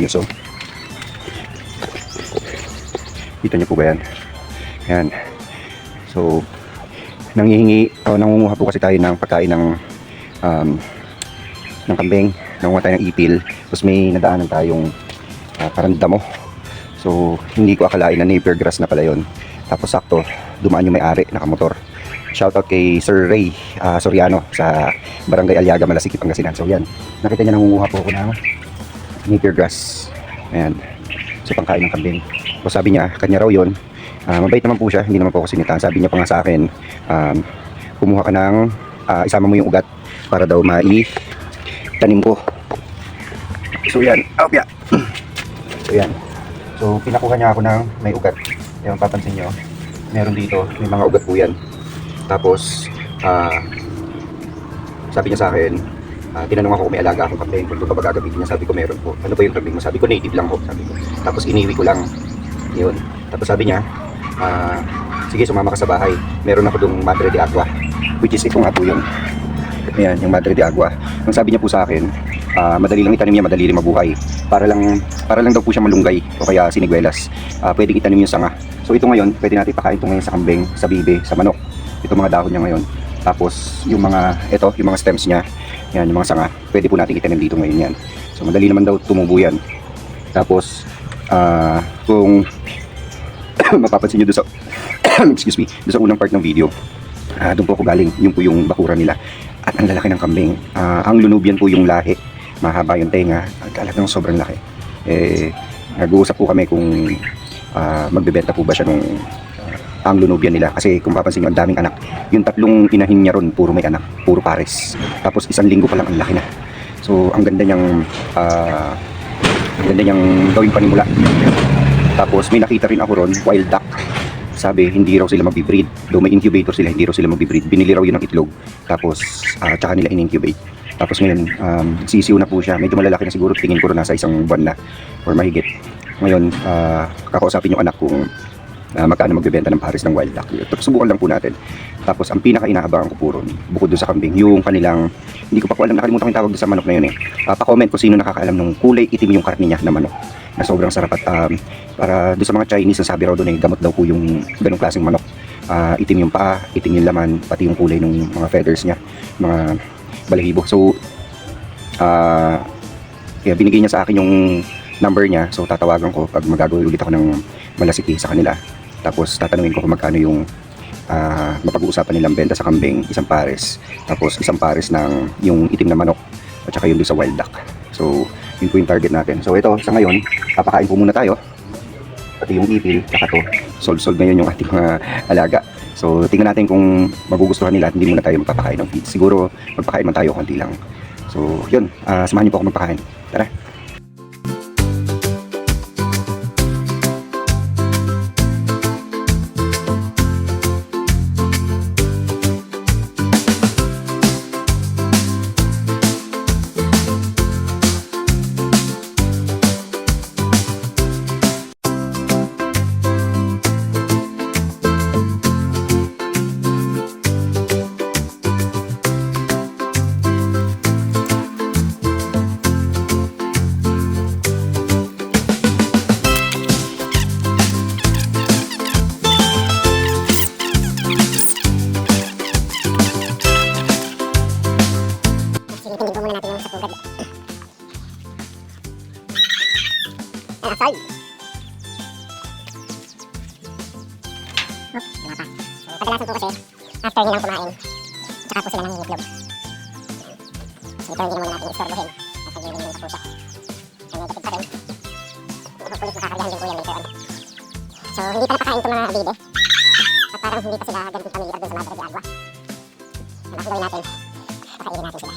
News, oh. Kita niyo po ba yan? Yan. So, nangihingi, o nangunguha po kasi tayo ng pagkain ng um, ng kambing. Nangunguha tayo ng ipil. Tapos may nadaanan tayong uh, parang damo. So, hindi ko akalain na napier grass na pala yon. Tapos sakto, dumaan yung may-ari, nakamotor. Shoutout kay Sir Ray ah, Soriano sa Barangay Aliaga, Malasiki, Pangasinan. So yan, nakita niya nangunguha po ako ng napier grass. Ayan. So pangkain ng kambing. So sabi niya, kanya raw yun. Ah, mabait naman po siya, hindi naman po ako sinitaan. Sabi niya pa nga sa akin, um, kumuha ka ng, ah, isama mo yung ugat para daw mai-tanim ko. So yan, oh, yeah. so yan. So pinakuha niya ako ng may ugat. Ayan, papansin nyo, meron dito, may mga ugat po yan. Tapos, ah, sabi niya sa akin, ah, tinanong ako kung may alaga akong kambing, kung ba gagamitin niya, sabi ko meron po. Ano ba yung kambing mo? Sabi ko native lang ho, sabi ko. Tapos iniwi ko lang. Yun. Tapos sabi niya, ah, sige sumama ka sa bahay. Meron ako dong Madre de Agua, which is ito nga po yun. Ayan, yung Madre de Agua. Ang sabi niya po sa akin, ah, madali lang itanim niya, madali rin mabuhay. Para lang, para lang daw po siya malunggay o kaya siniguelas. Ah, pwedeng itanim yung sanga. So ito ngayon, pwede natin ipakain ito ngayon sa kambing, sa bibe, sa manok. Ito mga dahon niya ngayon. Tapos yung mga, ito, yung mga stems niya, yan, yung mga sanga, pwede po natin itanim dito ngayon yan. So madali naman daw tumubo yan. Tapos, ah, kung mapapansin nyo doon sa, excuse me, doon sa unang part ng video, ah, doon po ako galing, yun po yung bakura nila. At ang lalaki ng kambing, Ah, ang lunubian po yung lahi, mahaba yung tenga, at talagang sobrang laki. Eh, nag-uusap po kami kung ah, magbebenta po ba siya nung ang lunubian nila. Kasi kung papansin nyo, ang daming anak. Yung tatlong inahin niya ron, puro may anak puro pares. Tapos isang linggo pa lang ang laki na. So ang ganda niyang ah, ang ganda niyang gawing panimula. Tapos may nakita rin ako ron wild duck. Sabi hindi raw sila magbi-breed though may incubator sila hindi raw sila magbi-breed binili raw yun ng itlog. Tapos ah, tsaka nila in-incubate. Tapos ngayon um, sisiw na po siya. Medyo malalaki na siguro. Tingin ko rin nasa isang buwan na or mahigit. Ngayon ah, kakausapin yung anak kung uh, magkano magbebenta ng pares ng wild duck. Tapos subukan lang po natin. Tapos ang pinaka inaabangan ko po ron, bukod doon sa kambing, yung kanilang, hindi ko pa po alam, nakalimutan ko yung tawag doon sa manok na yun eh. Uh, pa-comment kung sino nakakaalam ng kulay itim yung karne niya na manok na sobrang sarap at um, para doon sa mga Chinese, sabi raw doon eh, gamot daw po yung ganong klaseng manok. Ah, itim yung paa, itim yung laman, pati yung kulay ng mga feathers niya, mga balahibo. So, ah, kaya binigay niya sa akin yung number niya. So, tatawagan ko pag magagawin ulit ako ng malasiki sa kanila. Tapos, tatanungin ko kung magkano yung ah, mapag-uusapan nilang benta sa kambing, isang pares. Tapos, isang pares ng yung itim na manok at saka yung doon sa wild duck. So, yun po yung target natin. So, ito, sa ngayon, papakain po muna tayo. Pati yung ipil, tsaka to. Solve-solve ngayon yung ating mga alaga. So, tingnan natin kung magugustuhan nila at hindi muna tayo magpapakain ng feed. Siguro, magpakain man tayo konti lang. So, yun. ah, samahan niyo po ako magpakain. Tara. Aside. Oh, wala pa. So, after nilang kumain, tsaka po sila nangingitlog. So, ito hindi na muna natin istorbohin. At naglilimin pa po siya. So. So, hindi pa napakain itong mga bibe. At parang hindi pa sila ganun familiar dun sa Madre de Agua. Ano ang gawin natin? Pakainin natin sila.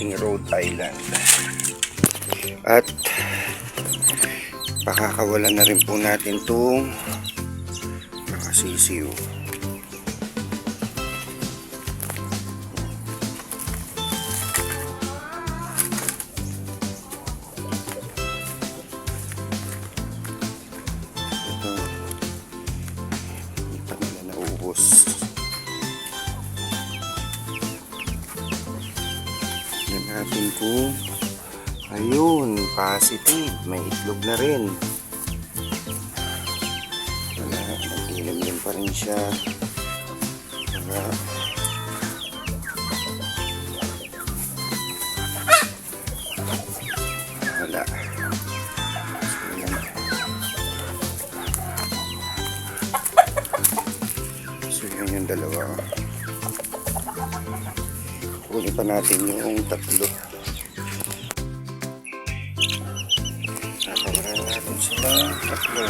Ating Rhode Island. At pakakawalan na rin po natin itong mga sisiw. Positive. May itlog na rin. Wala, nagdilim pa rin siya. Wala. Wala. So, yung dalawa. Kunin pa natin yung tatlo. Sila tatlo.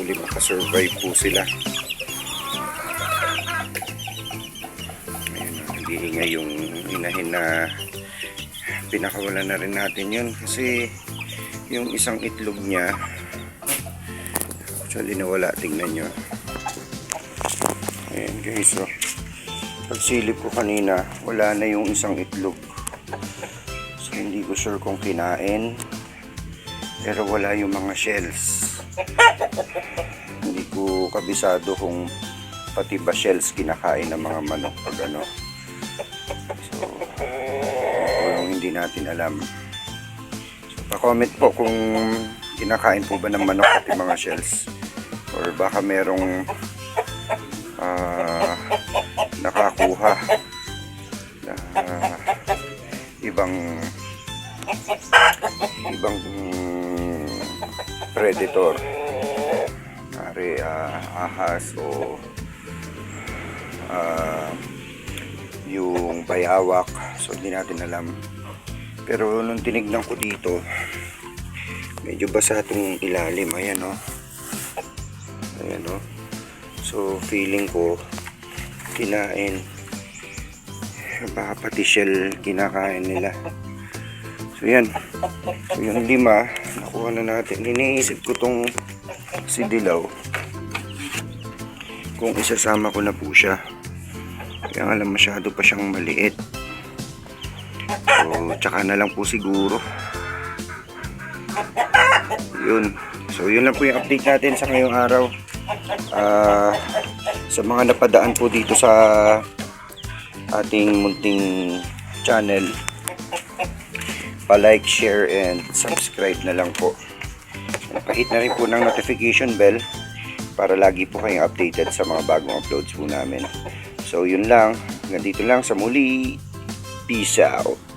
Huli makasurvive po sila. Ayun, nag-iingay yung inahin na pinakawalan na rin natin yun kasi yung isang itlog niya actually nawala tingnan nyo ayan guys so pagsilip ko kanina wala na yung isang itlog so hindi ko sure kung kinain pero wala yung mga shells hindi ko kabisado kung pati ba shells kinakain ng mga manok pag ano so yung hindi natin alam. So, pa-comment po kung kinakain po ba ng manok at yung mga shells. Or baka merong ah, nakakuha na ibang ibang predator. Mari ahas o ah, yung bayawak. So hindi natin alam. Pero nung tinignan ko dito medyo basa itong ilalim. Ayan o ayan o so feeling ko kinain baka pati shell kinakain nila so yan so yung lima nakuha na natin iniisip ko tong si Dilaw kung isasama ko na po siya kaya nga lang masyado pa siyang maliit. So, tsaka na lang po siguro. Yun. So, yun lang po yung update natin sa ngayong araw. Ah, sa mga napadaan po dito sa ating munting channel, pa-like, share, and subscribe na lang po. Napahit na rin po ng notification bell para lagi po kayong updated sa mga bagong uploads po namin. So yun lang, hanggang lang sa muli. Peace out.